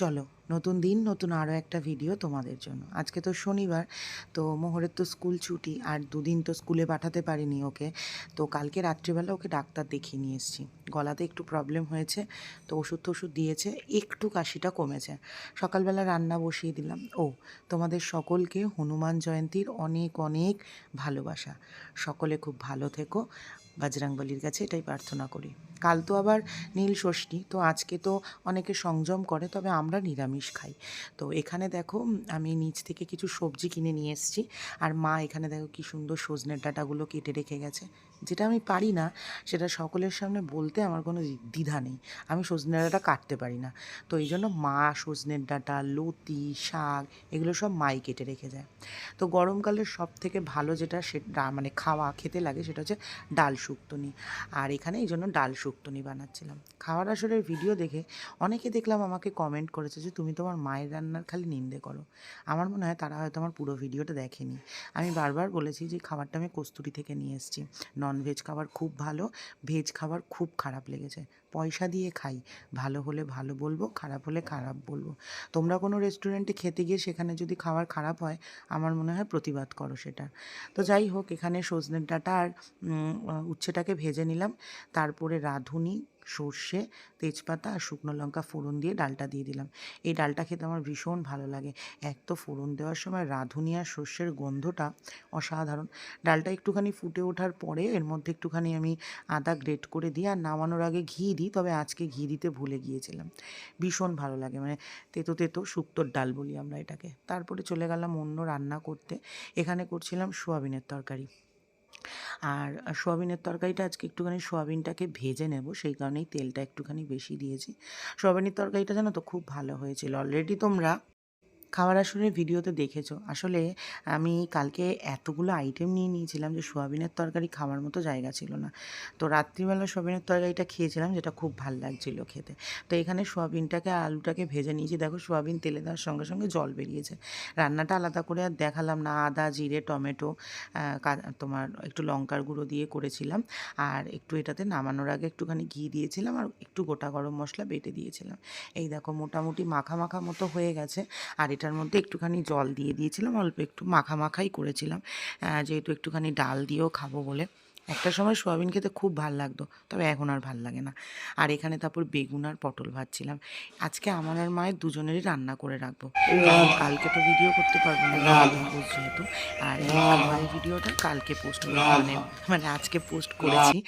চলো, নতুন দিন, নতুন আরও একটা ভিডিও তোমাদের জন্য। আজকে তো শনিবার, তো মোহরের তো স্কুল ছুটি, আর দুদিন তো স্কুলে পাঠাতে পারিনি ওকে। তো কালকে রাত্রিবেলা ওকে ডাক্তার দেখিয়ে নিয়ে এসেছি। গলাতে একটু প্রবলেম হয়েছে, তো ওষুধ টষুধ দিয়েছে, একটু কাশিটা কমেছে। সকালবেলা রান্না বসিয়ে দিলাম। ও, তোমাদের সকলকে হনুমান জয়ন্তীর অনেক অনেক ভালোবাসা। সকলে খুব ভালো থেকো। বজরংবলির কাছে এটাই প্রার্থনা করি। কাল তো আবার নীল ষষ্ঠী, তো আজকে তো অনেকে সংযম করে, তবে আমরা নিরামিষ খাই। তো এখানে দেখো, আমি নিচ থেকে কিছু সবজি কিনে নিয়ে এসেছি, আর মা এখানে দেখো কি সুন্দর সজনের ডাঁটাগুলো কেটে রেখে গেছে। যেটা আমি পারি না, সেটা সকলের সামনে বলতে আমার কোনো দ্বি- দ্বিধা নেই। আমি সজনের ডাঁটা কাটতে পারি না। তো এই জন্য মা সজনের ডাঁটা, লতি, শাক, এগুলো সব মাই কেটে রেখে যায়। তো গরমকালের সব থেকে ভালো যেটা সেটা মানে খাওয়া, খেতে লাগে সেটা হচ্ছে ডাল শুক্তনি। আর এখানে এই জন্য ডাল শুক্তনি বানাচ্ছিলাম। খাওয়ার আসরের ভিডিও দেখে অনেকে দেখলাম আমাকে কমেন্ট করেছে যে, তুমি তোমার মায়ের রান্নার খালি নিন্দে করো। আমার মনে হয় তারা হয়তো আমার পুরো ভিডিওটা দেখেনি। আমি বারবার বলেছি যে, খাবারটা আমি কস্তুরি থেকে নিয়ে এসেছি। ননভেজ খাবার খুব ভালো ভেজ খাবার খুব খারাপ লেগেছে। পয়সা দিয়ে খাই। ভালো হলে ভালো বলব, খারাপ হলে খারাপ বলব। তোমরা কোনো রেস্টুরেন্টে খেতে গিয়ে সেখানে যদি খাবার খারাপ হয়, আমার মনে হয় প্রতিবাদ করো সেটা। তো যাই হোক, এখানে সজনে ডাঁটা আর উচ্ছেটাকে ভেজে নিলাম। তারপরে রাঁধুনি সর্ষে, তেজপাতা আর শুকনো লঙ্কা ফোড়ন দিয়ে ডালটা দিয়ে দিলাম। এই ডালটা খেতে আমার ভীষণ ভালো লাগে। এক তো ফোড়ন দেওয়ার সময় রাঁধুনি আর সর্ষের গন্ধটা অসাধারণ। ডালটা একটুখানি ফুটে ওঠার পরে এর মধ্যে একটুখানি আমি আদা গ্রেট করে দিই আর নামানোর আগে ঘি দিই, তবে আজকে ঘি দিতে ভুলে গিয়েছিলাম। ভীষণ ভালো লাগে মানে তেতো তেতো শুক্তোর ডাল বলি আমরা এটাকে। তারপরে চলে গেলাম অন্য রান্না করতে। এখানে করছিলাম সোয়াবিনের তরকারি। আর সোয়াবিনের তরকারিটা আজকে একটুখানি সোয়াবিনটাকে ভেজে নেব, সেই কারণেই তেলটা একটুখানি বেশি দিয়েছি। সোয়াবিনের তরকারিটা জানো তো খুব ভালো হয়েছিল। অলরেডি তোমরা খাবার আসলে ভিডিওতে দেখেছ? আসলে আমি কালকে এতগুলো আইটেম নিয়ে নিয়েছিলাম যে সোয়াবিনের তরকারি খাওয়ার মতো জায়গা ছিল না। তো রাত্রিবেলা সোয়াবিনের তরকারিটা খেয়েছিলাম, যেটা খুব ভালো লাগছিল খেতে। তো এখানে সোয়াবিনটাকে, আলুটাকে ভেজে নিয়েছি। দেখো, সোয়াবিন তেলে দেওয়ার সঙ্গে সঙ্গে জল বেরিয়েছে। রান্নাটা আলাদা করে আর দেখালাম না। আদা, জিরে, টমেটো তোমার একটু লঙ্কার গুঁড়ো দিয়ে করেছিলাম। আর একটু এটাতে নামানোর আগে একটুখানি ঘি দিয়েছিলাম আর একটু গোটা গরম মশলা বেটে দিয়েছিলাম। এই দেখো, মোটামুটি মাখা মাখা মতো হয়ে গেছে। আর এটার মধ্যে একটুখানি জল দিয়ে দিয়েছিলাম, অল্প একটু মাখা মাখাই করেছিলাম যেহেতু একটুখানি ডাল দিয়েও খাব বলে। একটা সময় সোয়াবিন খেতে খুব ভালো লাগতো তবে এখন আর ভালো লাগে না। আর এখানে তারপর বেগুন আর পটল ভাজছিলাম। আজকে আমার আর মায়ের দুজনেরই রান্না করে রাখব। কালকে তো ভিডিও করতে পারব না যেহেতু। আর খাবারের ভিডিওটা কালকে পোস্ট মানে মানে আজকে পোস্ট করেছি।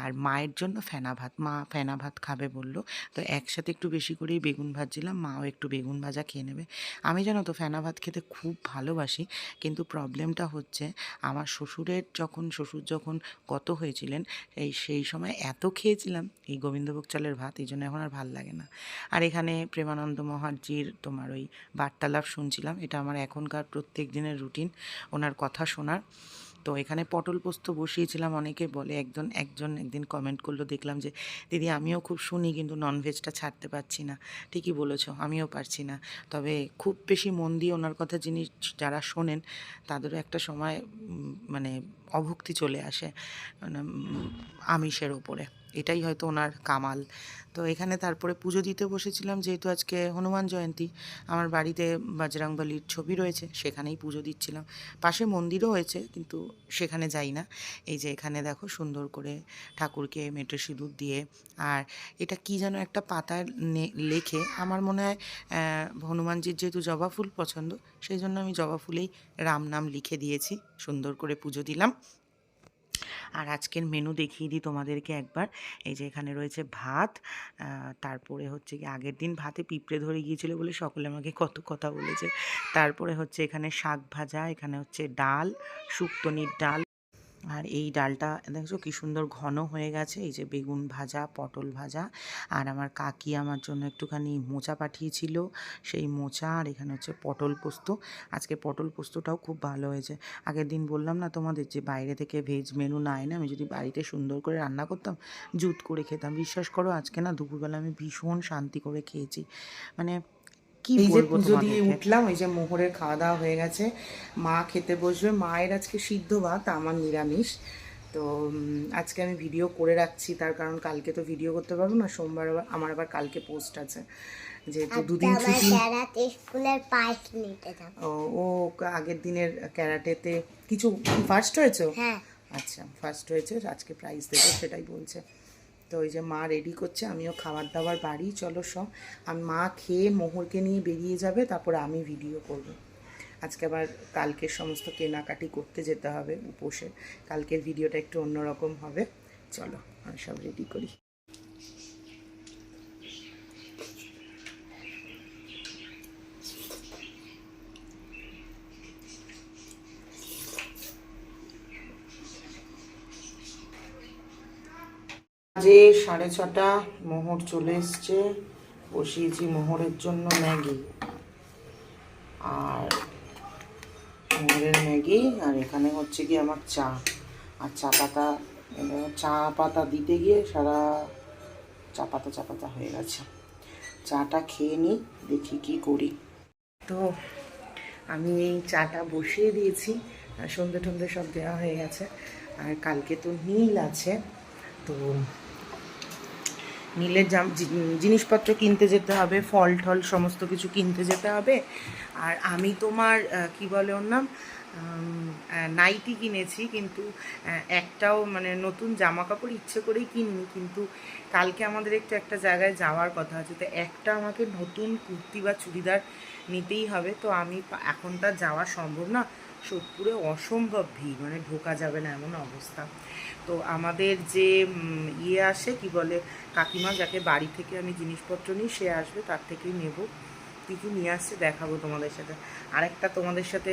আর মায়ের জন্য ফেনা ভাত মা ফেনা ভাত খাবে বলল। তো একসাথে একটু বেশি করেই বেগুন ভাজছিলাম মাও একটু বেগুন ভাজা খেয়ে নেবে। আমি জানো তো ফেনা ভাত খেতে খুব ভালোবাসি। কিন্তু প্রবলেমটা হচ্ছে আমার শ্বশুরের যখন শ্বশুর যখন গত হয়েছিলেন, এই সেই সময় এত খেয়েছিলাম, এই গোবিন্দভোগ চালের ভাত, এই জন্য এখন আর ভালো লাগে না। আর এখানে প্রেমানন্দ মহার্জির তোমার ওই বার্তালাপ শুনছিলাম, এটা আমার এখনকার প্রত্যেক দিনের রুটিন, ওনার কথা শোনার। তো এখানে পটল পোস্ত বসিয়েছিলাম, অনেকে বলে একজন একজন একদিন কমেন্ট করল, দেখলাম যে, দিদি, আমিও খুব শুনি, কিন্তু ননভেজটা ছাড়তে পারছি না। ঠিকই বলেছ, আমিও পারছি না। তবে খুব বেশি মন দিয়ে ওনার কথা জিনিস যারা শোনেন, তাদেরও একটা সময় মানে অভুক্তি চলে আসে মানে আমিষের ওপরে। এটাই হয়তো ওনার কামাল। তো এখানে তারপরে পুজো দিতে বসেছিলাম, যেহেতু আজকে হনুমান জয়ন্তী, আমার বাড়িতে বাজরাংবালির ছবি রয়েছে, সেখানেই পুজো দিচ্ছিলাম। পাশে মন্দিরও হয়েছে, কিন্তু সেখানে যাই না। এই যে এখানে দেখো সুন্দর করে ঠাকুরকে মেটে সিঁদুর দিয়ে, আর এটা কি যেন একটা পাতায় লেখে। আমার মনে হয় হনুমানজির যেহেতু জবা ফুল পছন্দ, সেই জন্য আমি জবা ফুলেই রাম নাম লিখে দিয়েছি। সুন্দর করে পুজো দিলাম। আর আজকের মেনু দেখিয়ে দিই তোমাদেরকে একবার। এই যে এখানে রয়েছে ভাত তারপরে হচ্ছে কি আগের দিন ভাতে পিঁপড়ে ধরে গিয়েছিল বলে সকলে আমাকে কত কথা বলেছে। তারপরে হচ্ছে এখানে শাক ভাজা, এখানে হচ্ছে ডাল শুক্তনির ডাল। আর এই ডালটা দেখছ কি সুন্দর ঘন হয়ে গেছে, এই যে বেগুন ভাজা, পটল ভাজা, আর আমার কাকি আমার জন্য একটুখানি মোচা পাঠিয়েছিল, সেই মোচা আর এখানে হচ্ছে পটল পোস্ত। আজকে পটল পোস্তটাও খুব ভালো হয়েছে। আগের দিন বললাম না তোমাদের যে বাইরে থেকে ভেজ মেনু না এনে আমি যদি বাড়িতে সুন্দর করে রান্না করতাম, জুত করে খেতাম। বিশ্বাস করো আজকে না দুপুরবেলা আমি ভীষণ শান্তি করে খেয়েছি। মানে কি এই যে বলব পুজো দিয়ে উঠলাম এই যে মোহরের খাওয়া দাওয়া হয়ে গেছে। মা খেতে বসবে। মায়ের আজকে সিদ্ধ ভাত আমার নিরামিষ। তো আজকে আমি ভিডিও করে রাখছি তার কারণ কালকে তো ভিডিও করতে পারব না সোমবার আবার আমার আবার কালকে পোস্ট আছে। যেহেতু দুদিন ছুটি ও ও আগের দিনের ক্যারাটেতে কিছু ফার্স্ট হয়েছে? ও? হ্যাঁ। আচ্ছা ফার্স্ট হয়েছে আজকে প্রাইজ দেবে সেটাই বলছে। তো ওই যে মা রেডি করছে, আমিও খাবার দাবার বাড়ি, চলো সব। আর মা খেয়ে মোহরকে নিয়ে বেরিয়ে যাবে, তারপরে আমি ভিডিও করব। আজকে আবার কালকের সমস্ত কেনাকাটি করতে যেতে হবে উপোসে। কালকের ভিডিওটা একটু অন্যরকম হবে। চলো, আমি সব রেডি করি। যে সাড়ে ছটা মোহর চলে এসছে, বসিয়েছি মোহরের জন্য ম্যাগি। আর মোহরের ম্যাগি, আর এখানে হচ্ছে কি আমার চা। আর চা পাতা চা পাতা দিতে গিয়ে সারা চা পাতা চা পাতা হয়ে গেছে। চাটা খেয়ে নিই দেখি কি করি। তো আমি এই চাটা বসিয়ে দিয়েছি সন্ধে টন্ধে সব দেওয়া হয়ে গেছে। আর কালকে তো নীল আছে, তো জাম জিনিসপত্র কিনতে যেতে হবে, ফল টল সমস্ত কিছু কিনতে যেতে হবে। আর আমি তোমার কি বলে ওর নাম? নাইটি কিনেছি, কিন্তু একটাও মানে নতুন জামা কাপড় ইচ্ছে করেই কিনিনি, কিন্তু কালকে আমাদের একটু একটা জায়গায় যাওয়ার কথা আছে। তো একটা আমাকে নতুন কুর্তি বা চুড়িদার নিতেই হবে, তো আমি এখন তার যাওয়া সম্ভব না। সোদপুরে অসম্ভব ভিড় মানে ঢোকা যাবে না এমন অবস্থা। তো আমাদের যে ইয়ে আসে, কি বলে, কাকিমা যাকে বাড়ি থেকে আমি জিনিসপত্র নিই, সে আসবে, তার থেকেই নেব। কী কী নিয়ে আসছে দেখাবো তোমাদের সাথে। আরেকটা তোমাদের সাথে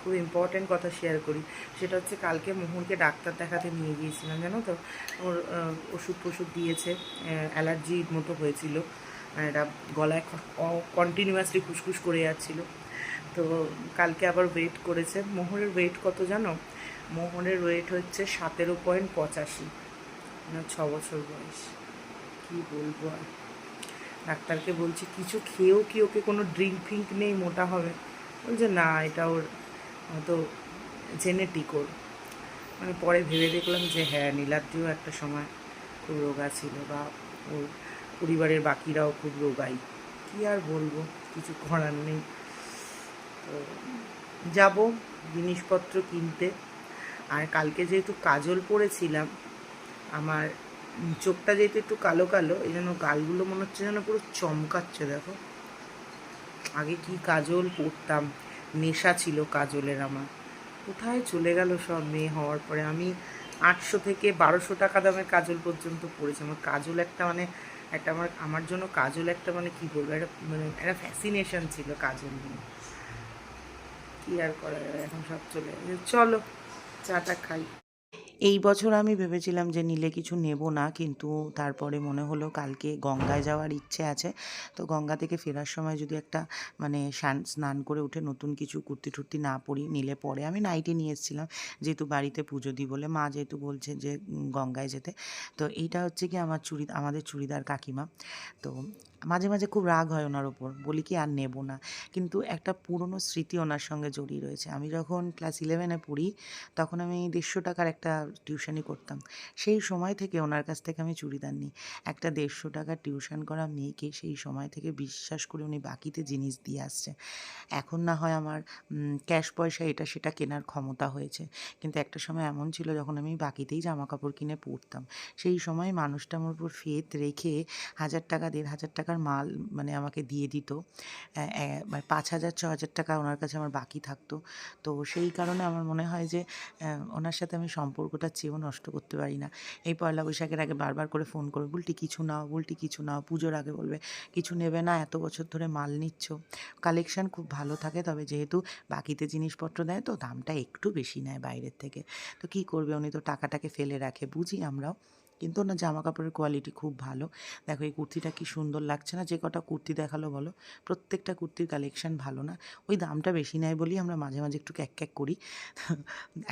খুব ইম্পর্টেন্ট কথা শেয়ার করি। সেটা হচ্ছে কালকে মোহনকে ডাক্তার দেখাতে নিয়ে গিয়েছিলাম, জানো তো? ওর ওষুধ ফষুধ দিয়েছে অ্যালার্জির মতো হয়েছিল। এটা গলায় কন্টিনিউয়াসলি খুসখুস করে যাচ্ছিল। তো কালকে আবার ওয়েট করেছে। মোহরের ওয়েট কত জানো? মোহনের ওয়েট হচ্ছে সতেরো পয়েন্ট পঁচাশি। মানে ছ বছর বয়স। কি বলব আর? ডাক্তারকে বলছি, কিছু খেয়েও কি ওকে কোনো ড্রিঙ্ক ফিঙ্ক নেই? মোটা হবে? বলছে, না, এটা ওর হয়তো জেনেটিক ওর। মানে পরে ভেবে দেখলাম যে হ্যাঁ নীলাদ্রিও একটা সময় খুব রোগা ছিল বা ওর পরিবারের বাকিরাও খুব রোগাই। কী আর বলব? কিছু করার নেই। যাব, জিনিসপত্র কিনতে। আর কালকে যেহেতু কাজল পরেছিলাম আমার চোখটা যেহেতু একটু কালো কালো, এই জন্য গালগুলো মনে হচ্ছে যেন পুরো চমকাচ্ছে, দেখো। আগে কি কাজল পরতাম নেশা ছিল কাজলের আমার। কোথায় চলে গেল সব মেয়ে হওয়ার পরে? আমি আটশো থেকে বারোশো টাকা দামের কাজল পর্যন্ত পড়েছি। আমার কাজল একটা মানে একটা আমার আমার জন্য কাজল একটা মানে কি বলব? একটা মানে একটা ফ্যাসিনেশন ছিল কাজল নিয়ে। কি আর করা যাবে? এখন সব চলে গেছে। চলো, চাটা খাই। এই বছর আমি ভেবেছিলাম যে নিলে কিছু নেব না, কিন্তু তারপরে মনে হলো কালকে গঙ্গায় যাওয়ার ইচ্ছে আছে। তো গঙ্গা থেকে ফেরার সময় যদি একটা মানে স্নান স্নান করে উঠে নতুন কিছু কুর্তি টুর্তি না পরি, নিলে পরে। আমি নাইটি নিয়ে এসেছিলাম, যেহেতু বাড়িতে পুজো দিই বলে মা যেহেতু বলছে যে গঙ্গায় যেতে। তো এইটা হচ্ছে কি আমার চুড়ি, আমাদের চুড়িদার কাকিমা। তো মাঝে মাঝে খুব রাগ হয় ওনার ওপর বলি কি, আর নেব না। কিন্তু একটা পুরনো স্মৃতি ওনার সঙ্গে জড়িয়ে রয়েছে। আমি যখন ক্লাস ইলেভেনে পড়ি, তখন আমি দেড়শো টাকার একটা টিউশনি করতাম। সেই সময় থেকে ওনার কাছ থেকে আমি চুড়িদার নিই। একটা দেড়শো টাকার টিউশন করা মেয়েকে সেই সময় থেকে বিশ্বাস করে উনি বাকিতে জিনিস দিয়ে আসছে। এখন না হয় আমার ক্যাশ পয়সা এটা সেটা কেনার ক্ষমতা হয়েছে। কিন্তু একটা সময় এমন ছিল যখন আমি বাকিতেই জামা কাপড় কিনে পরতাম সেই সময় মানুষটা আমার উপর ফেত রেখে হাজার টাকা, দেড় হাজার টাকার মাল মানে আমাকে দিয়ে দিত। মানে পাঁচ হাজার, ছ হাজার টাকা ওনার কাছে আমার বাকি থাকতো। তো সেই কারণে আমার মনে হয় যে ওনার সাথে আমি সম্পর্কটা চেয়েও নষ্ট করতে পারি না। এই পয়লা বৈশাখের আগে বারবার করে ফোন করবে বুলটি কিছু নাও, বুলটি কিছু নাও। পুজোর আগে বলবে, কিছু নেবে না, এত বছর ধরে মাল নিচ্ছ। কালেকশন খুব ভালো থাকে, তবে যেহেতু বাকিতে জিনিসপত্র দেয়, তো দামটা একটু বেশি নেয় বাইরের থেকে। তো কী করবে? উনি তো টাকাটাকে ফেলে রাখে, বুঝি আমরাও। কিন্তু না জামা কাপড়ের কোয়ালিটি খুব ভালো। দেখো, এই কুর্তিটা কি সুন্দর লাগছে না? যে কটা কুর্তি দেখাল বলো? প্রত্যেকটা কুর্তির কালেকশন ভালো না? ওই দামটা বেশি নেয় বলেই আমরা মাঝে মাঝে একটু ক্যাক ক্যাক করি।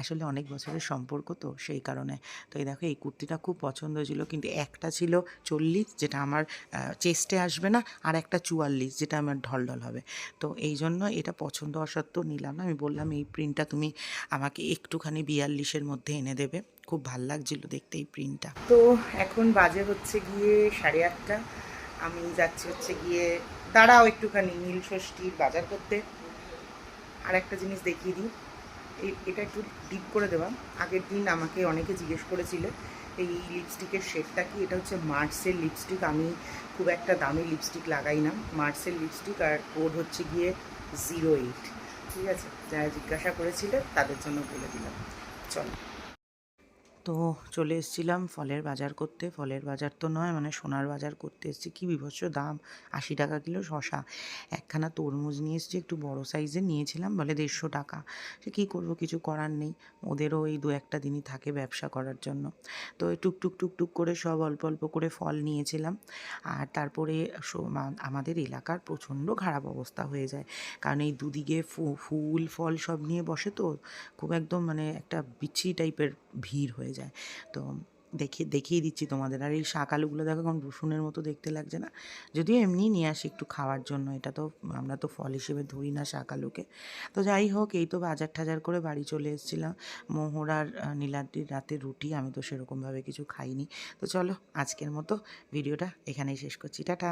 আসলে অনেক বছরের সম্পর্ক তো সেই কারণে। তো এই দেখো, এই কুর্তিটা খুব পছন্দ ছিল কিন্তু একটা ছিল চল্লিশ, যেটা আমার চেস্টে আসবে না, আর একটা চুয়াল্লিশ, যেটা আমার ঢলঢল হবে। তো এই জন্য এটা পছন্দ হওয়া সত্ত্বেও নিলাম না। আমি বললাম, এই প্রিন্টটা তুমি আমাকে একটুখানি বিয়াল্লিশের মধ্যে এনে দেবে। খুব ভালো লাগছিল দেখতে এই প্রিন্টটা তো এখন বাজে হচ্ছে গিয়ে সাড়ে আটটা। আমি যাচ্ছি হচ্ছে গিয়ে, দাঁড়াও একটুখানি নীল ষষ্ঠীর বাজার করতে। আর একটা জিনিস দেখিয়ে দিই। এটা একটু ডিপ করে দেওয়া। আগের দিন আমাকে অনেকে জিজ্ঞেস করেছিল, এই লিপস্টিকের শেডটা কি? এটা হচ্ছে মার্সের লিপস্টিক আমি খুব একটা দামি লিপস্টিক লাগাই না। মার্সের লিপস্টিক আর কোড হচ্ছে গিয়ে জিরো এইট ঠিক আছে? যারা জিজ্ঞাসা করেছিল তাদের জন্য বলে দিলাম। চলো। তো চলে এসেছিলাম ফলের বাজার করতে। ফলের বাজার তো নয় মানে সোনার বাজার করতে এসেছি। কী বিভৎস দাম, আশি টাকা কিলো শশা একখানা তরমুজ নিয়ে এসেছি, একটু বড় সাইজের নিয়েছিলাম, বলে দেড়শো টাকা। সে কী করব, কিছু করার নেই। ওদেরও এই দু একটা দিনই থাকে ব্যবসা করার জন্য। তো এই টুকটুক টুকটুক করে সব অল্প অল্প করে ফল নিয়েছিলাম। আর তারপরে আমাদের এলাকার প্রচণ্ড খারাপ অবস্থা হয়ে যায়। কারণ এই দুদিকে ফুল, ফল সব নিয়ে বসে তো খুব একদম মানে একটা বিচ্ছি টাইপের ভিড় হয়ে যায়। তো দেখিয়ে দেখিয়ে দিচ্ছি তোমাদের। আর এই শাক আলুগুলো দেখো, এখন রসুনের মতো দেখতে লাগছে না? যদিও এমনি নিয়ে আসি একটু খাওয়ার জন্য। এটা তো আমরা তো ফল হিসেবে ধরি না শাক আলুকে তো যাই হোক, এই তো বাজার ঠাজার করে বাড়ি চলে এসেছিলাম। মোহরার নীলাদ্রির রাতে রুটি, আমি তো সেরকমভাবে কিছু খাইনি। তো চলো, আজকের মতো ভিডিওটা এখানেই শেষ করছি। টাটা!